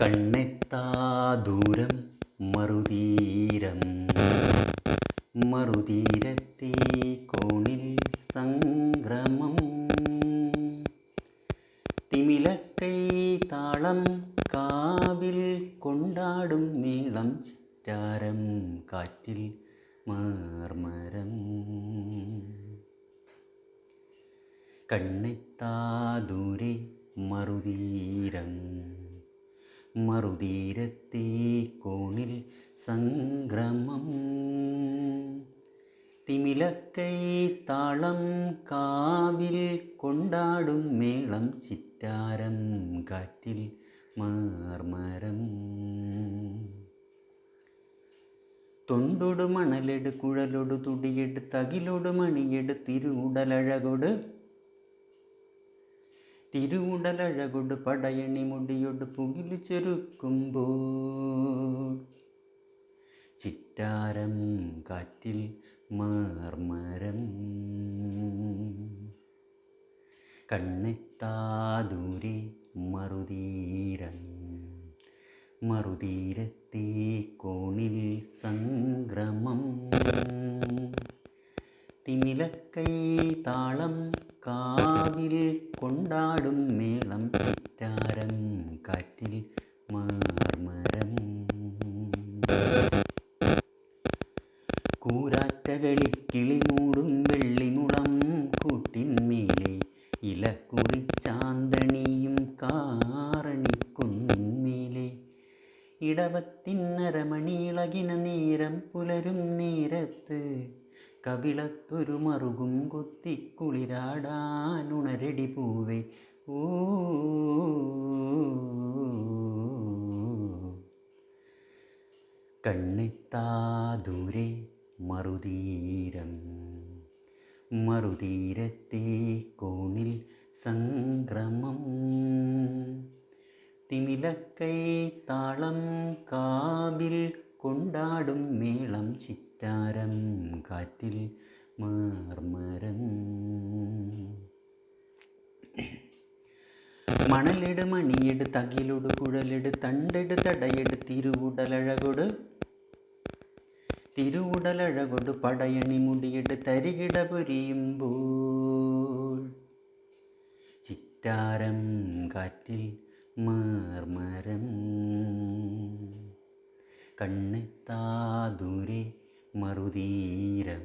കണ്ണെത്താ ദൂരം മറുതീരം. മറുതീരത്തെ കോണിൽ സംഗ്രമം തിമിലക്കൈ താളം കാവിൽ കൊണ്ടാടും നീളം ചിറ്റാരം കാറ്റിൽ മാർമരം. കണ്ണെത്താ ദൂരെ മറുതീരം. മറുതീരത്തെ കോണിൽ സംഗ്രമം. തിമിലക്കൈ താളം കാവിൽ കൊണ്ടാടും മേളം ചിറ്റാരം കാറ്റിൽ മാർമരം. തൊണ്ടൊടു മണലെടു കുഴലൊടു തുടിയെട് തകിലൊടു മണിയെടു തിരുവുടലഴകൊട് തിരുവുടലഴകൊട് പടയണി മുടിയൊട് പുകിലു ചെറുക്കുമ്പോൾ. ചിറ്റാരം കാറ്റിൽ മാർമരം. കണ്ണെത്താദൂരെ മറുതീരം. മറുതീരത്തെ കോണിൽ സംഗ്രമം തിമിലക്കൈ താളം കാവിൽ കൊണ്ടാടും മേളം ചിറ്റാരം കാറ്റിൽ മാർമരം. കൂരാറ്റകളി കിളിമൂടും വെള്ളിമുളം കൂട്ടിന്മേലെ ഇലക്കുറിച്ചാന്തണിയും കാറണിക്കുന്നിന്മേലെ. ഇടവത്തിന്നരമണിളകിന നേരം പുലരും നേരത്ത് കവിളത്തൊരു മറുകും കുത്തിക്കുളിരാടാനുണരടി പൂവേ. ഓ കണ്ണെത്താ ദൂരെ മറുതീരം. മറുതീരത്തെ കോണിൽ സംക്രമം. തിമിലക്കൈ താളം കാവിൽ കൊണ്ടാടും മേളം ചിത്താരം കാറ്റിൽ മാർമരം. മണലെട് മണിയെട് തകിലൊട് കുഴലെട് തണ്ടെട് തടയെട് തിരുവുടലഴകൊട്. തിരുവുടലഴകൊട് പടയണി മുടിയെട് തരികിട പൊരിയുമ്പോൾ. ചിറ്റാരം കാറ്റിൽ മാർമരം. കണ്ണെത്താ ദൂരെ മറുതീരം.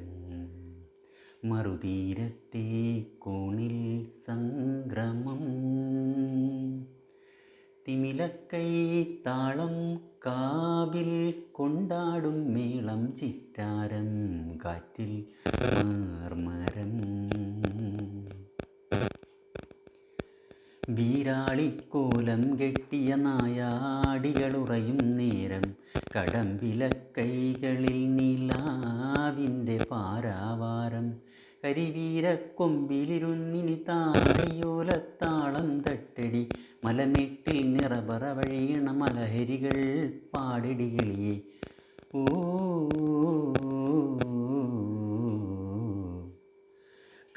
മറുതീരത്തെ കോണിൽ സംഗ്രമം. തിമിലക്കൈ താളം കാവിൽ കൊണ്ടാടും മേളം ചിറ്റാരം കാറ്റിൽ മാർമരം. വീരാളിക്കോലം കെട്ടിയ നായാടികളുറയും നേരം കടമ്പിലക്കൈകളിൽ നിലാവിന്റെ പാരാവാരം. കരിവീരക്കൊമ്പിലിരുന്നിനി താരയോലത്താളം തട്ടടി. മലമെട്ടിൽ നിറപറ വഴിയണ മലഹരികൾ പാടിടികളിയെ ഓ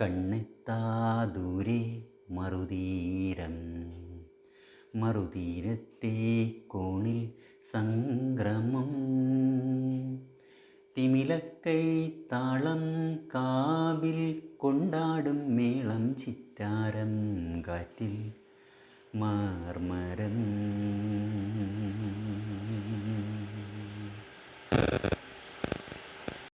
കണ്ണെത്താ ദൂരെ മറുതീരം. മറുതീരത്തെ കോണിൽ സംഗ്രമം തിമിലക്കൈ താളം കാവിൽ കൊണ്ടാടും മേളം ചിറ്റാരം കാറ്റിൽ. മാർമരം